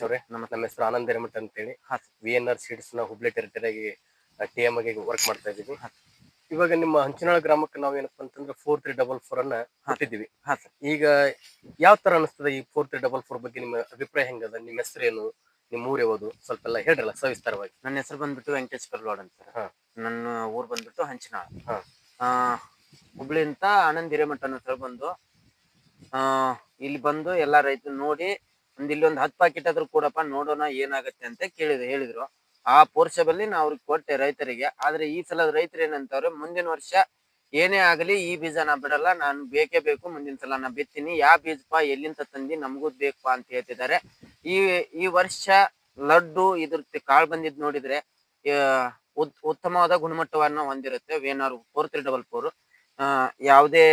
ಅವ್ರೆ ನಮ್ಮ ನಮ್ಮ ಹೆಸರು ಆನಂದ್ ಹಿರೇಮಠ ಅಂತೇಳಿ ವಿ ಎನ್ ಆರ್ ಸೀಡ್ಸ್ನ ಹುಬ್ಳಿ ಟೆರಿಟರಿಯಾಗಿ ಟಿ ಎಂ ಆಗಿ ವರ್ಕ್ ಮಾಡ್ತಾ ಇದೀವಿ ಇವಾಗ ನಿಮ್ಮ ಹಂಚಿನಾಳ ಗ್ರಾಮಕ್ಕೆ ನಾವು ಏನಪ್ಪಾ ಅಂತಂದ್ರೆ ಫೋರ್ ತ್ರೀ ಡಬಲ್ ಫೋರ್ ಅನ್ನ ಹಾಕಿದ್ದೀವಿ ಈಗ ಯಾವ ತರ ಅನಿಸ್ತದೆ ಈ ಫೋರ್ ತ್ರೀ ಡಬಲ್ ಫೋರ್ ಬಗ್ಗೆ ನಿಮ್ಮ ಅಭಿಪ್ರಾಯ ಹೆಂಗದ? ನಿಮ್ಮ ಹೆಸರೇನು? ನಿಮ್ಮ ಊರ್ ಯಾವುದು? ಸ್ವಲ್ಪ ಎಲ್ಲ ಹೇಳ್ರಲ್ಲ ಸವಿಸ್ತಾರವಾಗಿ. ನನ್ನ ಹೆಸರು ಬಂದ್ಬಿಟ್ಟು ವೆಂಕಟೇಶ್ ಕರ್ಲೋಡ್ ಅಂತ. ನನ್ನ ಊರ್ ಬಂದ್ಬಿಟ್ಟು ಹಂಚಿನಾಳ. ಹುಬ್ಳಿ ಆ, ಹುಬ್ಳಿಂದ ಆನಂದ್ ಹಿರೇಮಠ ಅನ್ನೋ ಬಂದು ಆ ಇಲ್ಲಿ ಬಂದು ಎಲ್ಲಾ ರೈತರು ನೋಡಿ ಒಂದ್ ಇಲ್ಲಿ ಒಂದ್ ಹತ್ತು ಪಾಕೆಟ್ ಆದ್ರೂ ಕೊಡಪ್ಪ ನೋಡೋಣ ಏನಾಗತ್ತೆ ಅಂತ ಕೇಳಿದ್ರು, ಹೇಳಿದ್ರು. ಆ ಪೋರ್ಷಬಲ್ಲಿ ನಾ ಅವ್ರಿಗೆ ಕೊಟ್ಟೆ ರೈತರಿಗೆ. ಆದ್ರೆ ಈ ಸಲ ರೈತರು ಏನಂತವ್ರೆ, ಮುಂದಿನ ವರ್ಷ ಏನೇ ಆಗಲಿ ಈ ಬೀಜ ನಾ ಬಿಡಲ್ಲ, ನಾನು ಬೇಕೇ ಬೇಕು, ಮುಂದಿನ ಸಲ ನಾ ಬಿತ್ತೀನಿ. ಯಾವ ಬೀಜಪ್ಪ ಎಲ್ಲಿಂದ ತಂದಿ ನಮಗೂ ಬೇಕಪ್ಪ ಅಂತ ಹೇಳ್ತಿದ್ದಾರೆ. ಈ ಈ ವರ್ಷ ಲಡ್ಡು ಇದ್ರ ಕಾಳು ಬಂದಿದ್ ನೋಡಿದ್ರೆ ಉತ್ತಮವಾದ ಗುಣಮಟ್ಟವನ್ನ ಹೊಂದಿರುತ್ತೆ VNR four three double four ಯಾವುದೇ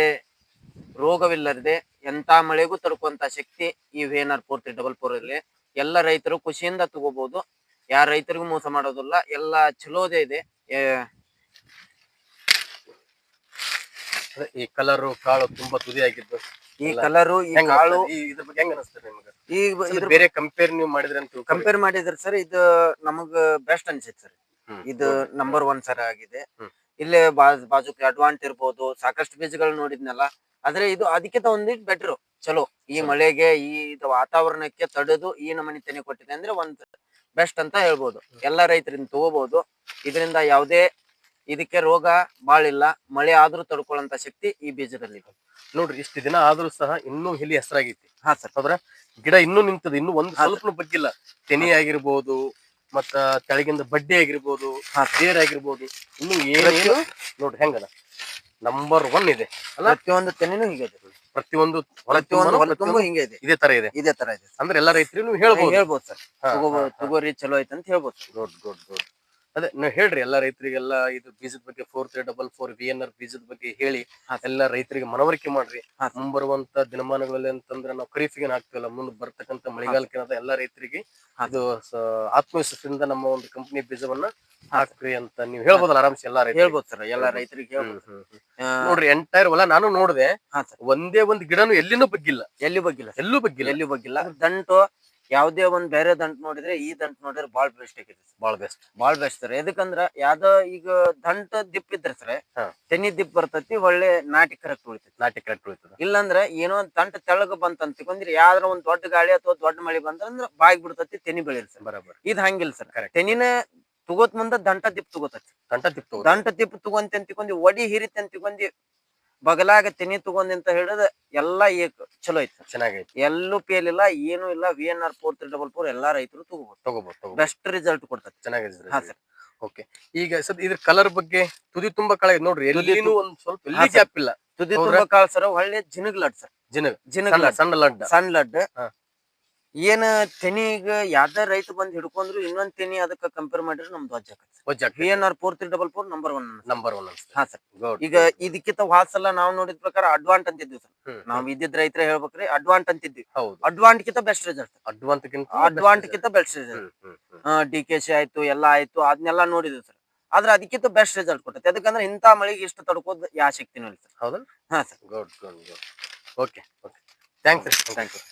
ರೋಗವಿಲ್ಲದೆ ಎಂತ ಮಳೆಗೂ ತಡ್ಕೊಂತ ಶಕ್ತಿ ಈ VNR four three double four ಅಲ್ಲಿ. ಎಲ್ಲ ರೈತರು ಖುಷಿಯಿಂದ ತಗೋಬಹುದು ಯಾರ ರೈತರಿಗೂ ಮೋಸ ಮಾಡೋದಿಲ್ಲ. ಎಲ್ಲ ಚಲೋದೇ ಇದೆ. ಈ ಕಲರ್ ಕಾಳು ತುಂಬಾ ತುದಿ ಆಗಿದ್ದು ಈ ಕಲರು ಈ ಕಾಳು ಅನ್ಸ್ತದೆ? ಇದ್ರ ಬಗ್ಗೆ ಹೆಂಗ್ ಅನಿಸ್ತದೆ ನಿಮ್ಗೆ? ಈ ಇದು ಬೇರೆ ಕಂಪೇರ್ ನೀವು ಮಾಡಿದ್ರೆ ಅಂತ ಕಂಪೇರ್ ಮಾಡಿದ್ರೆ ಸರ್ ಇದು ನಮಗ ಬೆಸ್ಟ್ ಅನ್ಸೈತೆ ಸರ್. ಇದು ನಂಬರ್ ಒನ್ ಸರ್ ಆಗಿದೆ. ಇಲ್ಲೇ ಬಾಜು ಬಾಜುಕ್ ಅಡ್ವಾಂಟ್ ಇರ್ಬೋದು. ಸಾಕಷ್ಟು ಬೀಜಗಳು ನೋಡಿದ್ನಲ್ಲ. ಆದ್ರೆ ಇದು ಅದಕ್ಕಿಂತ ಒಂದಿಟ್ ಬೆಟ್ರು ಚಲೋ ಈ ಮಳೆಗೆ ಈ ಇದು ವಾತಾವರಣಕ್ಕೆ ತಡೆದು ಈ ನಮನಿ ತೆನೆ ಕೊಟ್ಟಿದೆ ಅಂದ್ರೆ ಒಂದ್ ಬೆಸ್ಟ್ ಅಂತ ಹೇಳ್ಬೋದು. ಎಲ್ಲ ರೈತರಿಂದ ತಗೋಬಹುದು ಇದರಿಂದ ಯಾವುದೇ ಇದಕ್ಕೆ ರೋಗ ಬಾಳಿಲ್ಲ. ಮಳೆ ಆದ್ರೂ ತಡ್ಕೊಳ್ಳಂತ ಶಕ್ತಿ ಈ ಬೀಜದಲ್ಲಿ ಇದೆ. ನೋಡ್ರಿ ಇಷ್ಟು ದಿನ ಆದ್ರೂ ಸಹ ಇನ್ನೂ ಇಲ್ಲಿ ಹೆಸರಾಗೈತಿ. ಹಾ ಸರ್. ಹೌದ್ರ? ಗಿಡ ಇನ್ನೂ ನಿಂತದ ಇನ್ನೂ ಒಂದ್ ಸ್ವಲ್ಪ ಬಗ್ಗಿಲ್ಲ. ತೆನೆ ಆಗಿರ್ಬೋದು ಮತ್ತ ತೆಳಗಿಂದ ಬಡ್ಡಿ ಆಗಿರ್ಬೋದು ಹಾ. ಬೇರ್ ಆಗಿರ್ಬೋದು ಇನ್ನು ಏನೇನು? ನೋಡ್ರಿ ಹೆಂಗದ? ನಂಬರ್ ಒನ್ ಇದೆ. ಅಲ್ಲ ಪ್ರತಿಯೊಂದು ತೆನೆನೂ ಹೀಗೆ ಇದೆ. ಪ್ರತಿಯೊಂದು ಹೊಲ ಪ್ರತಿಯೊಂದು ತುಂಬಾನು ಹೊಲ ತುಂಬ ಹಿಂಗೆ ಇದೆ. ಇದೇ ತರ ಇದೆ. ಇದೇ ತರ ಇದೆ. ಅಂದ್ರೆ ಎಲ್ಲ ರೈತರು ನೀವು ಹೇಳ್ಬೋದು. ಹೇಳ್ಬೋದು ಸರ್. ತಗೋರಿ ಚಲೋ ಐತೆ ಅಂತ ಹೇಳ್ಬೋದು ಗುಡ್ ಗುಡ್ ಗುಡ್ ಅದೇ ನೀವು ಹೇಳ್ರಿ ಎಲ್ಲಾ ರೈತರಿಗೆಲ್ಲ ಇದು ಬೀಜದ ಬಗ್ಗೆ four three double four V N R ಬೀಜದ ಬಗ್ಗೆ ಹೇಳಿ. ಎಲ್ಲಾ ರೈತರಿಗೆ ಮನವರಿಕೆ ಮಾಡ್ರಿ. ಮುಂಬರುವಂತ ದಿನಮಾನಗಳಲ್ಲಿ ಅಂತಂದ್ರೆ ನಾವು ಖರೀಫಿಗೆ ಹಾಕ್ತಿವಲ್ಲ ಮುಂದೆ ಬರ್ತಕ್ಕಂಥ ಮಳೆಗಾಲಕ್ಕೆ ಎಲ್ಲ ರೈತರಿಗೆ ಅದು ಆತ್ಮವಿಶ್ವಾಸದಿಂದ ನಮ್ಮ ಒಂದು ಕಂಪನಿ ಬೀಜವನ್ನ ಹಾಕ್ರಿ ಅಂತ ನೀವು ಹೇಳ್ಬೋದಲ್ಲ ಆರಾಮ್ಸೆ ಎಲ್ಲಾ ಹೇಳ್ಬೋದು ಸರ್ ಎಲ್ಲಾ ರೈತರಿಗೆ ನೋಡ್ರಿ ಎಂಟೈರ್ ಹೊಲ ನಾನು ನೋಡಿದೆ ಒಂದೇ ಒಂದ್ ಗಿಡನು ಎಲ್ಲಿನೂ ಬಗ್ಗಿಲ್ಲ. ಎಲ್ಲಿ ಬಗ್ಗಿಲ್ಲ. ಎಲ್ಲೂ ಬಗ್ಗಿಲ್ಲ. ಎಲ್ಲಿ ಬಗ್ಗಿಲ್ಲ? ದಂಟು ಯಾವ್ದೇ ಒಂದ್ ಬೇರೆ ದಂಟ್ ನೋಡಿದ್ರೆ ಈ ದಂಟ್ ನೋಡಿದ್ರೆ ಬಾಳ್ ಬೆಸ್ಟ್ ಆಗಿದೆ ಬಾಳ್ ಬೆಸ್ಟ್ ಬಾಳ್ ಬೆಸ್ಟ್ ಸರ್ ಎದಕ್ಕಂದ್ರ ಯಾವ್ದೋ ಈಗ ದಂಟ ದಿಪ್ ಇದ್ರ ಸರ್. ತೆನಿ ದಿಪ್ ಬರ್ತೈತಿ ಒಳ್ಳೆ ನಾಟಿ ಕರೆಕ್ಟ್ ಉಳಿತೈತಿ. ನಾಟಿ ಕರೆಕ್ಟ್ ಉಳಿತದ. ಇಲ್ಲಾಂದ್ರ ಏನೋ ಒಂದ್ ದಂಟ ತೆಳಗ ಬಂತ ಅಂತ ತಿಳ್ಕೊಂಡ್ರೆ ಯಾವ್ದ್ರ ಒಂದ್ ದೊಡ್ಡ ಗಾಳಿ ಅಥವಾ ದೊಡ್ಡ ಮಳಿ ಬಂದ್ರ ಬಾಯ್ ಬಿಡ್ತತಿ ತೆನಿ ಬೆಳಿಲ್ ಸರ್ ಬರಬರ್. ಇದ್ ಹಂಗಿಲ್ಲ ಸರ್ ಕರೆಕ್ಟ್ ತೆನಿನ ತಗೋತ್ ಮುಂದ ದಂಟ ದಿಪ್ ತಗೋತೈತಿ. ದಿಪ್ ತಗೋ ದಂಟ ದಿಪ್ ತಗೊಂತ ತಿಕೊಂಡಿ ಒಡಿ ಹಿರಿತ ಅಂತ ತಿಳ್ಕೊಂಡಿ ಬಗಲಾಗ ತೆನಿ ತಗೊಂಡಿ ಅಂತ ಹೇಳಿದ ಎಲ್ಲಾ ಏಕ್ ಚಲೋ ಐತಿ ಚೆನ್ನಾಗೈತಿ. ಎಲ್ಲೂ ಪೇಲ್ ಇಲ್ಲ ಏನು ಇಲ್ಲ V N R four three double four ಎಲ್ಲಾ ರೈತರು ತಗೋಬಹುದು ತಗೋಬಹುದು ಬೆಸ್ಟ್ ರಿಸಲ್ಟ್ ಕೊಡ್ತಾರೆ ಚೆನ್ನಾಗಿದೆ ಹಾ ಸರ್. ಓಕೆ ಈಗ ಸರ್ ಇದ್ರ ಕಲರ್ ಬಗ್ಗೆ ತುದಿ ತುಂಬಾ ಕಳೆ ನೋಡ್ರಿ. ಎಲ್ಲಿನೂ ಒಂದ್ ಸ್ವಲ್ಪ ಹಾ, ಎಲ್ಲಿ ಗ್ಯಾಪ್ ಇಲ್ಲ. ತುದಿ? ತುಂಬಾ ಕಾಳ್ ಸರ್. ಒಳ್ಳೆ ಜಿನಗ್ ಲಡ್ ಸರ್. ಜಿನಗ್ ಜಿನಗ್ ಸಣ್ಣ ಲಡ್ ಸಣ್ಣ ಲಡ್ ಹಾ. ಏನ್ ತೆನಿಗ ಯಾವ್ದ ರೈತ ಬಂದ್ ಹಿಡ್ಕೊಂಡ್ರು ಇನ್ನೊಂದ್ ತೆನಿ ಅದಕ್ಕ ಕಂಪೇರ್ ಮಾಡಿದ್ರೆ ನಮ್ದು ಧ್ವಜ V N R four three double four number one number one ಹಾ ಸರ್. ಈಗ ಇದಕ್ಕಿಂತ ವಾಸಲ್ಲ ನಾವ್ ನೋಡಿದ ಪ್ರಕಾರ ಅಡ್ವಾಂಟ್ ಅಂತಿದ್ವಿ ಸರ್. ನಾವ್ ಇದ್ದಿದ್ ರೈತರ ಹೇಳ್ಬೇಕ್ರಿ ಅಡ್ವಾಂಟ್ ಅಂತಿದ್ವಿ. ಹೌದು. ಅಡ್ವಾಂಟ್ ಕಿಂತ ಬೆಸ್ಟ್ ರಿಸಲ್ಟ್ ಅಡ್ವಾಂಟ್ಗಿಂತ ಅಡ್ವಾಂಟ್ ಕಿಂತ best result D K C ಆಯ್ತು ಎಲ್ಲಾ ಆಯ್ತು ಅದನ್ನೆಲ್ಲ ನೋಡಿದ್ವಿ ಸರ್. ಆದ್ರ ಅದಕ್ಕಿಂತ ಬೆಸ್ಟ್ ರಿಸಲ್ಟ್ ಕೊಟ್ಟೈತೆ. ಯಾಕಂದ್ರೆ ಇಂಥ ಮಳೆಗೆ ಇಷ್ಟು ತಡ್ಕೋದ್ ಯಾ ಶಕ್ತಿನೂ ಇಲ್ಲ ಸರ್. ಹೌದಾ ಹಾ sir. Good good good okay okay thanks thank you